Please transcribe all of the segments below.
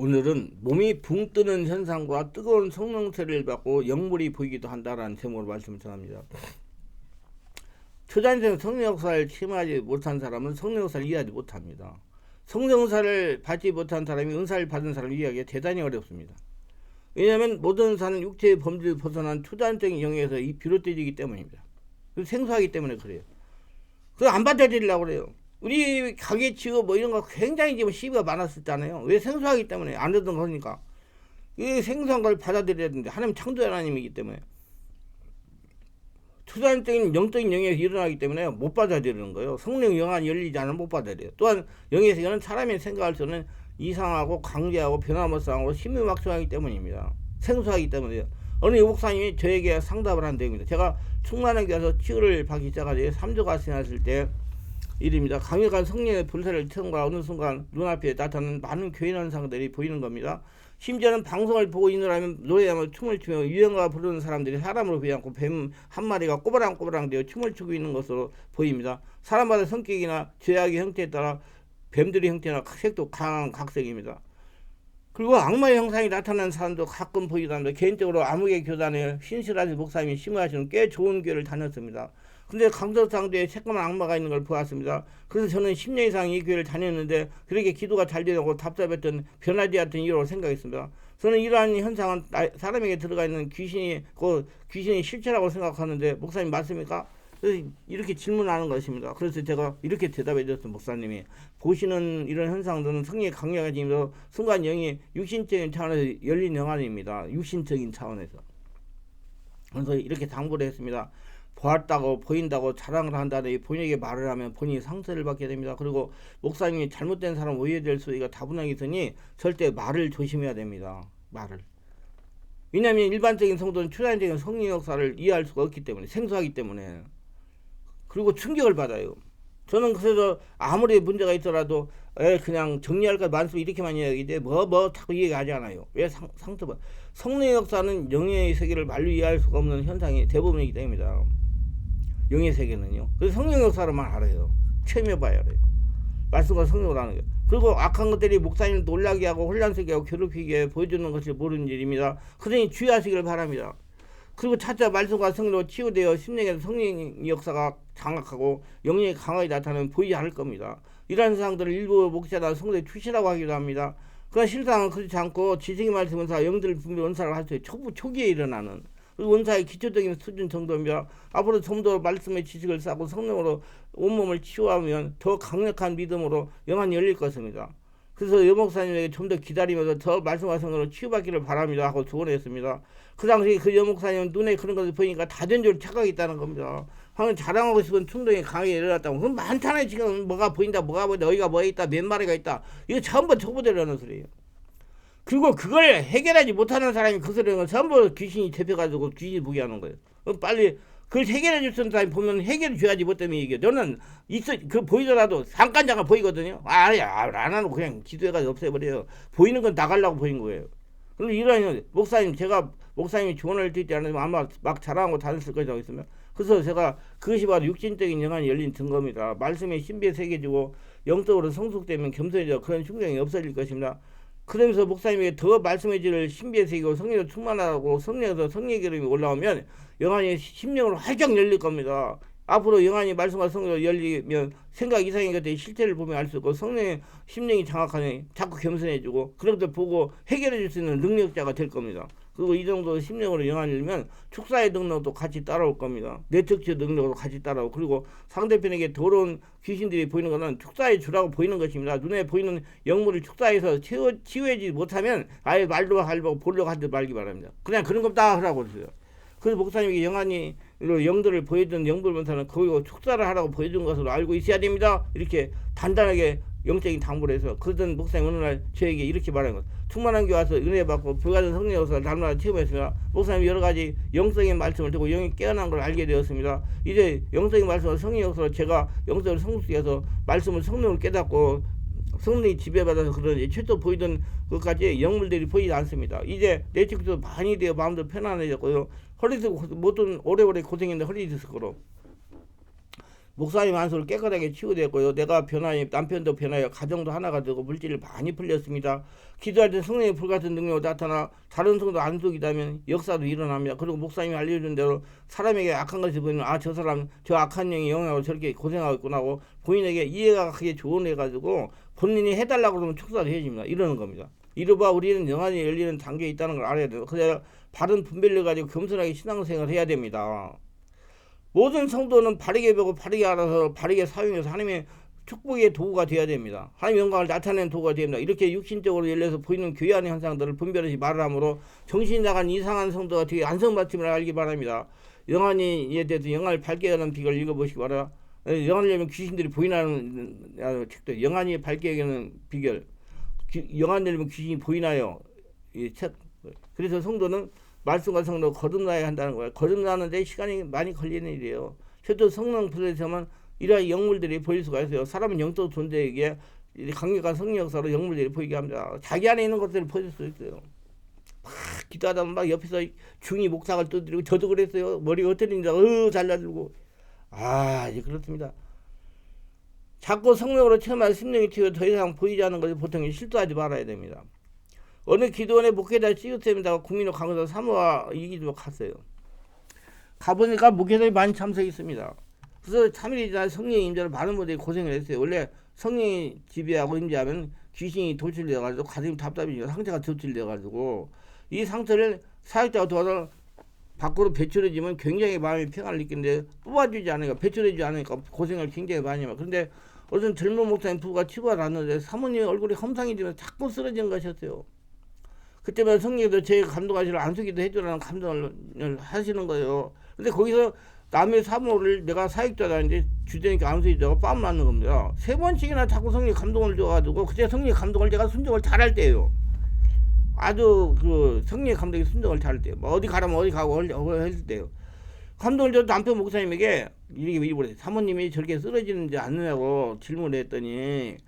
오늘은 몸이 붕 뜨는 현상과 뜨거운 성령세를 받고 영물이 보이기도 한다라는 제목으로 말씀을 전합니다. 초자인생 성령역사를 체험하지 못한 사람은 성령역사를 이해하지 못합니다. 성령사를 받지 못한 사람이 은사를 받은 사람을 이해하기 대단히 어렵습니다. 왜냐하면 모든 은사는 육체의 범주를 벗어난 초자연적인 영역에서 이 비롯되기 때문입니다. 생소하기 때문에 그래요. 그거 안 받아들이려고 그래요. 우리 가게 치고 뭐 이런 거 굉장히 지금 시비가 많았었잖아요. 왜 생소하기 때문에 안 되던 거니까. 이 생소한 걸 받아들여야 되는데 하나님 창조 하나님이기 때문에 투자적인 영적인 영역이 일어나기 때문에 못 받아들이는 거예요. 성령 영안이 열리지 않으면 못 받아들여요. 또한 영의 세계는 사람이 생각할 수는 이상하고 강제하고 변화무쌍하고 신묘막중하기 때문입니다. 생소하기 때문에요. 어느 목사님이 저에게 상담을 한 내용입니다. 제가 충만한 교회에서 치유를 받기 시작하지 3조가 지났을 때 일입니다. 강력한 성령의 통과 어느 순간 눈앞에 나타나는 많은 교인 현상들이 보이는 겁니다. 심지어는 방송을 보고 있느라면 노래하며 춤을 추며 유행가 부르는 사람들이 사람으로 비안고 뱀 한 마리가 꼬바랑꼬바랑 되어 춤을 추고 있는 것으로 보입니다. 사람마다 성격이나 죄악의 형태에 따라 뱀들의 형태나 색도 강한 각색입니다. 그리고 악마의 형상이 나타나는 사람도 가끔 보이기도 합니다. 개인적으로 암흑의 교단에 신실하신 목사님이 심의하시는 꽤 좋은 교회를 다녔습니다. 근데 강도상도에 새까만 악마가 있는 걸 보았습니다. 그래서 저는 10년 이상 이 교회를 다녔는데 그렇게 기도가 잘 되고 답답했던 변화지 않던 이유로 생각했습니다. 저는 이러한 현상은 사람에게 들어가 있는 귀신이 그 귀신이 실체라고 생각하는데 목사님 맞습니까? 그래서 이렇게 질문하는 것입니다. 그래서 제가 이렇게 대답해 줬습니다. 목사님이 보시는 이런 현상들은 성령의 강력해지면서 순간 영이 육신적인 차원에서 열린 영안입니다. 육신적인 차원에서. 그래서 이렇게 당부를 했습니다. 보았다고 보인다고 자랑을 한다는 본인에게 말을 하면 본인이 상처를 받게 됩니다. 그리고 목사님이 잘못된 사람 오해될 수가 다분하게 있으니 절대 말을 조심해야 됩니다. 말을. 왜냐하면 일반적인 성도는 초자연적인 성령 역사를 이해할 수가 없기 때문에 생소하기 때문에 그리고 충격을 받아요. 저는 그래서 아무리 문제가 있더라도 에 그냥 정리할 것 만수 이렇게만 이야기돼 뭐뭐 자꾸 얘기하지 않아요. 왜 상, 상처받? 성령 역사는 영의 세계를 말로 이해할 수가 없는 현상이 대부분이기 때문입니다. 영의 세계는요. 그래서 성령 역사로만 알아요. 체험해봐야 알아요. 말씀과 성령으로 하는 게. 그리고 악한 것들이 목사님을 놀라게 하고 혼란스럽게 하고 괴롭히게 보여주는 것을 모르는 일입니다. 그러니 주의하시기를 바랍니다. 그리고 차차 말씀과 성령으로 치유되어 심령에서 성령 역사가 장악하고 영령이 강하게 나타나면 보이지 않을 겁니다. 이러한 사항들을 일부 목사나 성도의 출시라고 하기도 합니다. 그러나 실상은 그렇지 않고 지식의 말씀은사 영들 분별 원사를 할수 있어요. 초, 초기에 일어나는 원사의 기초적인 수준 정도입니다. 앞으로 좀 더 말씀의 지식을 쌓고 성령으로 온몸을 치유하면 더 강력한 믿음으로 영안이 열릴 것입니다. 그래서 여목사님에게 좀 더 기다리면서 더 말씀과 성령으로 치유받기를 바랍니다 하고 조언했습니다. 그 당시 그 여목사님은 눈에 그런 것을 보니까 다된줄 착각했다는 겁니다. 방금 자랑하고 싶은 충동이 강하게 일어났다고. 그럼 많잖아요. 지금 뭐가 보인다, 뭐가 보인다, 어디가 뭐 있다, 몇 마리가 있다. 이거 전부 초보되려는 소리예요. 그리고 그걸 해결하지 못하는 사람이 그 소리는 전부 귀신이 대표가지고 귀신이 보게 하는 거예요. 그럼 빨리 그걸 해결해 줄 수 있는 사람이 보면 해결해 줘야지 뭐 때문에 이게 저는 있어 그 보이더라도 잠깐잠깐 보이거든요. 아니 안 하고 그냥 기도해가지고 없애버려요. 보이는 건 나가려고 보인 거예요. 그럼 이런 목사님 제가 목사님이 조언을 드리지 않으면 아마 막 자랑하고 다녔을 거라고 있으면 그래서 제가 그것이 바로 육신적인 영안이 열린 증거입니다. 말씀의 신비에 새겨지고 영적으로 성숙되면 겸손해져 그런 충격이 없어질 것입니다. 그러면서 목사님에게 더 말씀해 줄 신비의 세계고 성령으로 충만하고 성령에서 성령의 기름이 올라오면 영안이 심령으로 활짝 열릴 겁니다. 앞으로 영안이 말씀과 성령으로 열리면 생각 이상의 것들이 실체를 보면 알 수 있고 성령의 심령이 장악하니 자꾸 겸손해지고 것들 보고 해결해 줄 수 있는 능력자가 될 겁니다. 그리고 이 정도 심령으로 열면 축사의 능력도 같이 따라올 겁니다. 내척치 능력도 같이 따라오고 그리고 상대편에게 더러운 귀신들이 보이는 것은 축사의 주라고 보이는 것입니다. 눈에 보이는 영물을 축사해서 치유, 치유하지 못하면 아예 말도 하려고 보려고 하지 말기 바랍니다. 그냥 그런 겁다 하라고 그러세요. 그래서 목사님에게 영안이 영들을 보여준 영불문사는 거기고 축사를 하라고 보여준 것으로 알고 있어야 됩니다. 이렇게 단단하게 영적인 당부를 해서 그러던 목사님 어느 날 저에게 이렇게 말한 것. 충만한 교회 와서 은혜 받고 불가전 성령 역사를 날마다 체험했습니다. 목사님 여러 가지 영적인 말씀을 듣고 영이 깨어난 걸 알게 되었습니다. 이제 영적인 말씀을 성령 역사로 제가 영적으로 성숙해서 말씀을 성령을 깨닫고 성령이 지배받아서 그런지 최초 보이던 것까지 영물들이 보이지 않습니다. 이제 내 측도 많이 되어 마음도 편안해졌고요. 허리도 모든 오래오래 고생했는데 허리 디스크로 목사님 한소를 깨끗하게 치유됐고요. 내가 변화해 남편도 변화해 가정도 하나가 되고 물질이 많이 풀렸습니다. 기도할 때 성령의 불같은 능력이 나타나 다른 성도 안속이다면 역사도 일어납니다. 그리고 목사님이 알려준 대로 사람에게 악한 것이 보이면 아 저 사람 저 악한 영이 영향으로 저렇게 고생하고 있구나 하고 본인에게 이해가 크게 조언해가지고 본인이 해달라고 그러면 축사를 해줍니다. 이러는 겁니다. 이러봐 우리는 영안이 열리는 단계에 있다는 걸 알아야 돼요. 그래야 바른 분별을 가지고 겸손하게 신앙생활을 해야 됩니다. 모든 성도는 바르게 배고 바르게 알아서 바르게 사용해서 하나님의 축복의 도구가 되어야 됩니다. 하나님의 영광을 나타내는 도구가 됩니다. 이렇게 육신적으로 열려서 보이는 교회 안의 현상들을 분별하지 하므로 정신이 나간 이상한 성도가 되게 안성받침을 알기 바랍니다. 영안이에 대해서 영안을 밝게 하는 비결 읽어보시기 바랍니다. 영안을 열면 귀신들이 보이나는 아, 책도 영안이 밝게 하는 비결 영안 열면 귀신이 보이나요? 이 책. 그래서 성도는 말씀과 성도 거듭나야 한다는 거예요. 거듭나는데 시간이 많이 걸리는 일이에요. 저도 성령 부에서만 이러한 영물들이 보일 수가 있어요. 사람은 영적 존재에게 강력한 성령 역사로 영물들이 보이게 합니다. 자기 안에 있는 것들을 보일 수 있어요. 막 기도하다 보면 막 옆에서 중이 목상을 두드리고 저도 그랬어요. 머리가 어떻게인지 어 잘라들고 아 이제 그렇습니다. 자꾸 성령으로 체험한 심령이 튀어 더 이상 보이지 않는 것을 보통 실수하지 말아야 됩니다. 어느 기도원의 목회자 찌우쌤이다가 국민의 강의사 사모와 이기도 갔어요. 가보니까 목회자들이 많이 참석했습니다. 그래서 3일이 지난 성령의 임재로 많은 분들이 고생을 했어요. 원래 성령이 지배하고 임재하면 귀신이 돌출되어가지고 가슴이 답답해지고 상태가 돌출되어가지고 이 상태를 사역자가 도와서 밖으로 배출해지면 굉장히 마음이 평안을 느끼는데 뽑아주지 않으니까 배출해주지 않으니까 고생을 굉장히 많이 해요. 그런데 어떤 젊은 목사님 부부가 치고가 났는데 사모님 얼굴이 험상해지면 자꾸 쓰러지는 것이었어요. 그때마다 성령도 제 감독하시러 안수기도 해주라는 감동을 하시는 거예요. 근데 거기서 남의 사모를 내가 사역자다는데 주되니까 안수기자가 빰 맞는 겁니다. 세 번씩이나 자꾸 성령 감동을 줘가지고 그때 성령 감동을 제가 순종을 잘할 때예요. 아주 그 성령 감독이 순종을 잘할 때요. 뭐 어디 가라면 어디 가고 했을 때요. 감독을 줘 남편 목사님에게 이렇게 일부러 사모님이 저렇게 쓰러지는지 않느냐고 질문을 했더니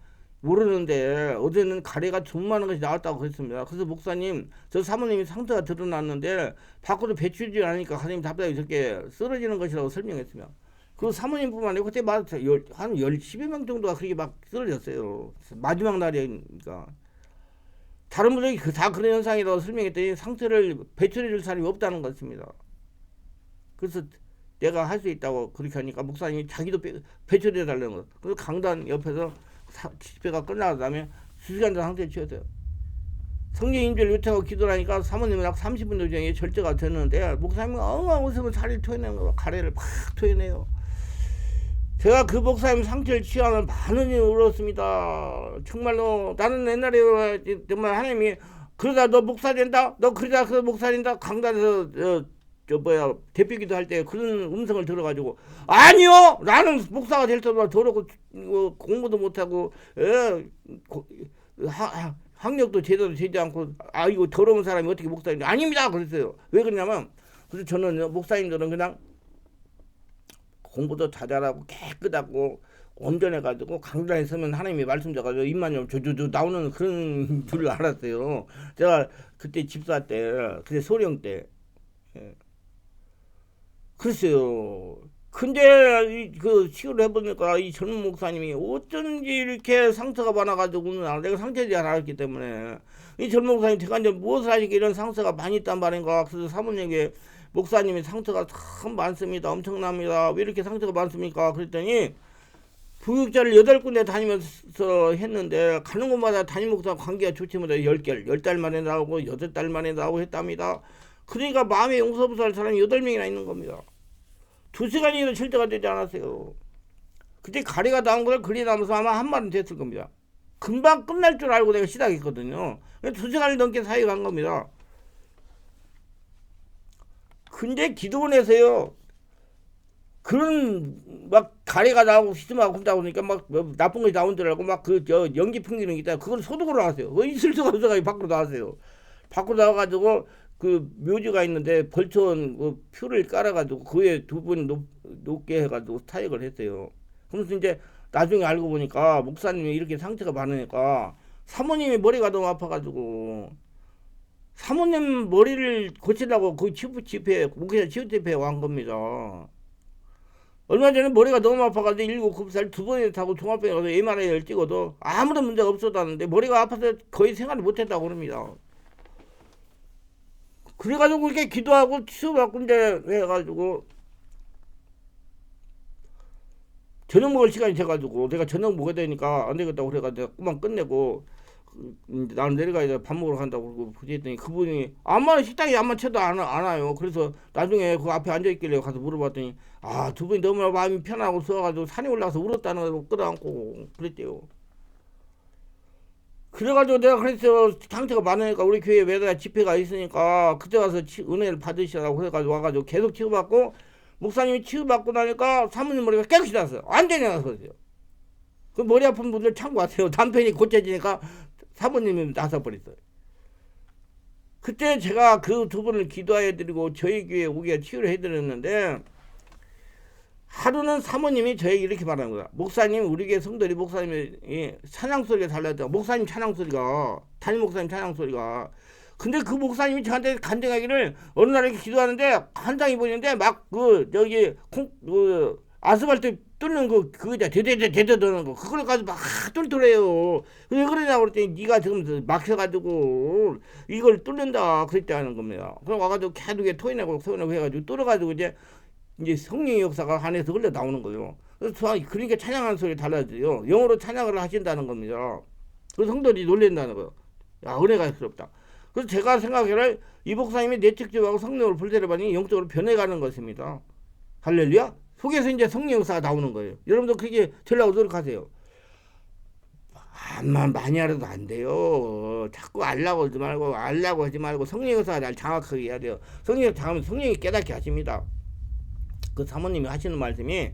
모르는데 어제는 가래가 존만한 것이 나왔다고 그랬습니다. 그래서 목사님 저 사모님이 상태가 드러났는데 밖으로 배출지 않으니까 하나님 답답하게 저렇게 쓰러지는 것이라고 설명했으며 그 사모님뿐만 아니고 그때 한 열, 10여 명 정도가 그렇게 막 쓰러졌어요. 마지막 날이니까. 다른 분들이 그다 그런 현상이라고 설명했더니 상태를 배출해 줄 사람이 없다는 것입니다. 그래서 내가 할 수 있다고 그렇게 하니까 목사님이 자기도 배출해 달라는 거. 그래서 강단 옆에서 집회가 끝나고 다음에 수시간 전 상태에 취했어요. 성령 임재를 요청하고 기도하니까 사모님은 약 30분 도중에 절제가 됐는데 목사님이 엉엉 웃으면 자리를 토해내는 거 가래를 팍 토해내요. 제가 그 목사님 상태를 취하면 많은 일이 울었습니다. 정말로 나는 옛날에 정말 하나님이 그러다 너 목사 된다? 너 그러다 그 목사 된다? 강단에서 저, 저 뭐야 대표기도 할 때 그런 음성을 들어가지고 아니요 나는 목사가 될 때보다 더럽고 어, 공부도 못하고 에, 고, 하, 학력도 제대로 되지 않고 아 이거 더러운 사람이 어떻게 목사인지 아닙니다 그랬어요 왜 그러냐면 그래서 저는 목사님들은 그냥 공부도 다 잘하고 깨끗하고 온전해가지고 강단에 서면 하나님의 말씀 져가지고 입만 좀 조조조 나오는 그런 줄 알았어요. 제가 그때 집사 때, 그때 소령 때. 예. 글쎄요. 근데 그 시골을 해보니까 이 젊은 목사님이 어쩐지 이렇게 상처가 많아가지고 내가 상처를 잘 알았기 때문에 이 젊은 목사님 제가 이제 무엇을 하시게 이런 상처가 많이 있단 말인가 그래서 사모님에게 목사님이 상처가 참 많습니다. 엄청납니다. 왜 이렇게 상처가 많습니까? 그랬더니 부육자를 여덟 군데 다니면서 했는데 가는 곳마다 담임 목사 관계가 좋지 못해 열 개, 열달 만에 나오고 여덟 달 만에 나오고 했답니다. 그러니까 마음에 용서부사할 사람이 여덟 명이나 있는 겁니다. 두 시간이나 절대가 되지 않았어요. 그때 가리가 나온 걸 그리 나면서 아마 한 말은 됐을 겁니다. 금방 끝날 줄 알고 내가 시작했거든요. 두 시간이 넘게 사이간 겁니다. 근데 기도원에서요. 그런 막 가래가 나오고 시스마가 굽다 보니까 막뭐 나쁜 것이 나온더라고 막 그 저 연기 풍기는 게 있다. 그걸 소독으로. 그 있을 수가 없어가지고 밖으로 나왔어요. 밖으로 나와가지고 그 묘지가 있는데 벌초원 그 표를 깔아가지고 그에 두 분 높게 해가지고 타액을 했어요. 그러면서 이제 나중에 알고 보니까 목사님이 이렇게 상처가 많으니까 사모님이 머리가 너무 아파가지고 사모님 머리를 고치려고 그 치부 집회 목회자 치유 집회에 간 겁니다. 얼마 전에 머리가 너무 아파가지고 일곱 급살 두 번이나 타고 종합병원 가서 MRI를 찍어도 아무런 문제가 없었다는데 머리가 아파서 거의 생활을 못했다고 그럽니다. 그래가지고 그렇게 기도하고 치료받고 이제 해가지고 저녁 먹을 시간이 돼가지고 내가 저녁 먹어야 되니까 안 되겠다고 그래가지고 그만 끝내고 음, 나는 내려가야 돼. 밥 먹으러 간다고 그러고 그랬더니 그분이 아마 식당에 아마 쳐도 안, 와- 안 와요. 그래서 나중에 그 앞에 앉아 있길래 가서 물어봤더니 아 두 분이 너무나 마음이 편하고 좋아가지고 산에 올라가서 울었다는 걸 끌어안고 그랬대요. 그래가지고 내가 그랬어 상처가 많으니까 우리 교회 매달 집회가 있으니까 그때 와서 치- 은혜를 받으시라고 해가지고 와가지고 계속 치유받고 목사님이 치유받고 나니까 사모님 머리가 깨끗이 났어요. 완전히 났어요. 그 머리 아픈 분들 참고하세요. 남편이 고쳐지니까 사모님이 나서버렸어요. 그때 제가 그 두 분을 기도해드리고 저희 교회에 오게 치유를 해드렸는데 하루는 사모님이 저에게 이렇게 말하는 거야. 목사님, 우리 교회 성도들이 목사님의 이 찬양 소리가 달라졌다. 목사님 찬양 소리가 담임 목사님 찬양 소리가. 근데 그 목사님이 저한테 간증하기를 어느 날 이렇게 기도하는데 한 장이 보이는데 막 그 저기 콩 그 아스팔트 뚫는 그 그거자 대대대 대대 드는 거 그걸 가지고 막 뚫더래요. 왜 그러냐고 그랬더니 네가 지금 막혀가지고 이걸 뚫는다 그랬다는 겁니다. 그럼 와가지고 계속 토해내고 토해내고 해가지고 뚫어가지고 이제 이제 성령의 역사가 안에서 흘러 나오는 거예요. 그래서 저- 그러니까 찬양하는 소리 달라져요. 영어로 찬양을 하신다는 겁니다. 그 성도들이 놀란다는 거예요. 야 은혜가 스럽다. 그래서 제가 생각하기를 이 목사님이 내측집하고 성령을 불대를 받으니 영적으로 변해가는 것입니다. 할렐루야. 속에서 이제 성령 역사가 나오는 거예요. 여러분도 그게 되려고 노력하세요. 암만 많이 알아도 안 돼요. 자꾸 알라고 하지 말고 알라고 하지 말고 성령 역사가 날 정확하게 해야 돼요. 성령 장하면 성령이 깨닫게 하십니다. 그 사모님이 하시는 말씀이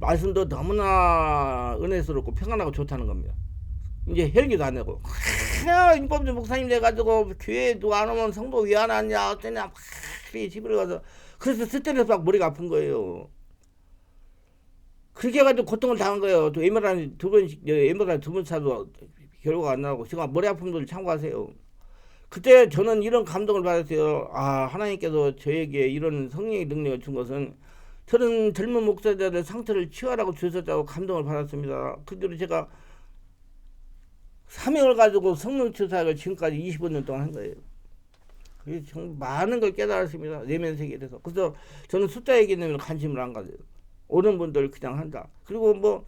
말씀도 너무나 은혜스럽고 평안하고 좋다는 겁니다. 이제 혈기도 안 내고 아, 인법주 목사님 돼가지고 교회도 안 오면 성도 왜 안 왔냐 어쩌냐 막 집에 가서 그래서 스트레스 받고 머리가 아픈 거예요. 그렇게 해가지고 고통을 당한 거예요. 또 에메랄드 두 번씩 에메랄드 두번 차도 결과가 안 나오고 지금 머리 아픔들 참고하세요. 그때 저는 이런 감동을 받았어요. 아 하나님께서 저에게 이런 성령의 능력을 준 것은 저는 젊은 목사자들 상태를 치유하라고 주셨다고 감동을 받았습니다. 그대로 제가 사명을 가지고 성령 치유사역을 지금까지 25년 동안 한 거예요. 정말 많은 걸 깨달았습니다. 내면 세계에 대해서. 그래서 저는 숫자 얘기는 관심을 안 가져요. 오는 분들 그냥 한다. 그리고 뭐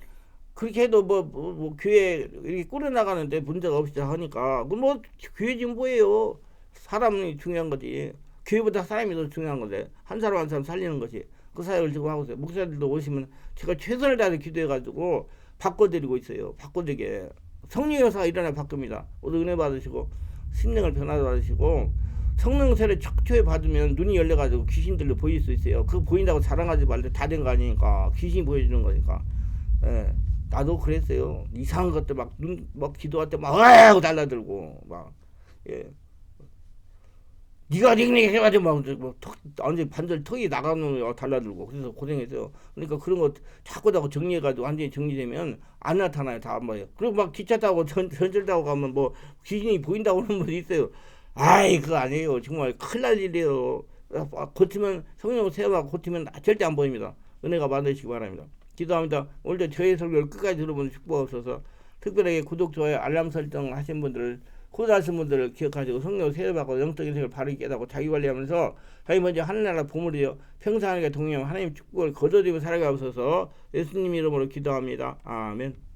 그렇게 해도 뭐, 뭐, 뭐 교회 이렇게 꾸려나가는데 문제가 없이 하니까 그뭐 교회 지금 뭐예요? 사람이 중요한 거지. 교회보다 사람이 더 중요한 건데 한 사람 한 사람 살리는 것이 그 사역을 지금 하고 있어요. 목사들도 오시면 제가 최선을 다해서 기도해가지고 바꿔드리고 있어요. 바꿔드리게 성령 여사가 일어나 바뀝니다. 모두 은혜 받으시고 심령을 변화 받으시고 성령 세례 척초에 받으면 눈이 열려가지고 귀신들로 보일 수 있어요. 그 보인다고 자랑하지 말고 다된 거 아니니까 귀신이 보여주는 거니까. 예. 나도 그랬어요. 이상한 것들 막 눈 막 기도할 때막 으악 달라들고 막 예. 네가 링링 해가지고 막뭐턱 완전 반절 턱이 나가는 거 달라들고 그래서 고생했어요. 그러니까 그런 거 자꾸 자꾸 정리해가지고 완전히 정리되면 안 나타나요 다 한번에. 그리고 막 기차 타고 전, 전철 타고 가면 뭐 귀신이 보인다고 하는 분이 있어요. 아이 그거 아니에요. 정말 큰일 날 일이에요. 아, 고치면 성령 세워가 고치면 절대 안 보입니다. 은혜가 많으시기 바랍니다. 기도합니다. 오늘도 저희 설교를 끝까지 들어보는 축복하셔서 특별하게 구독, 좋아요, 알람 설정 하신 분들을 고다하신 분들을 기억하시고 성령 세례받고 영적인 생을 바르게 깨닫고 자기관리하면서 자기 먼저 하늘나라 보물이요. 평생하게 동행하면 하나님 축복을 거둬들이고 살아가옵소서. 예수님 이름으로 기도합니다. 아멘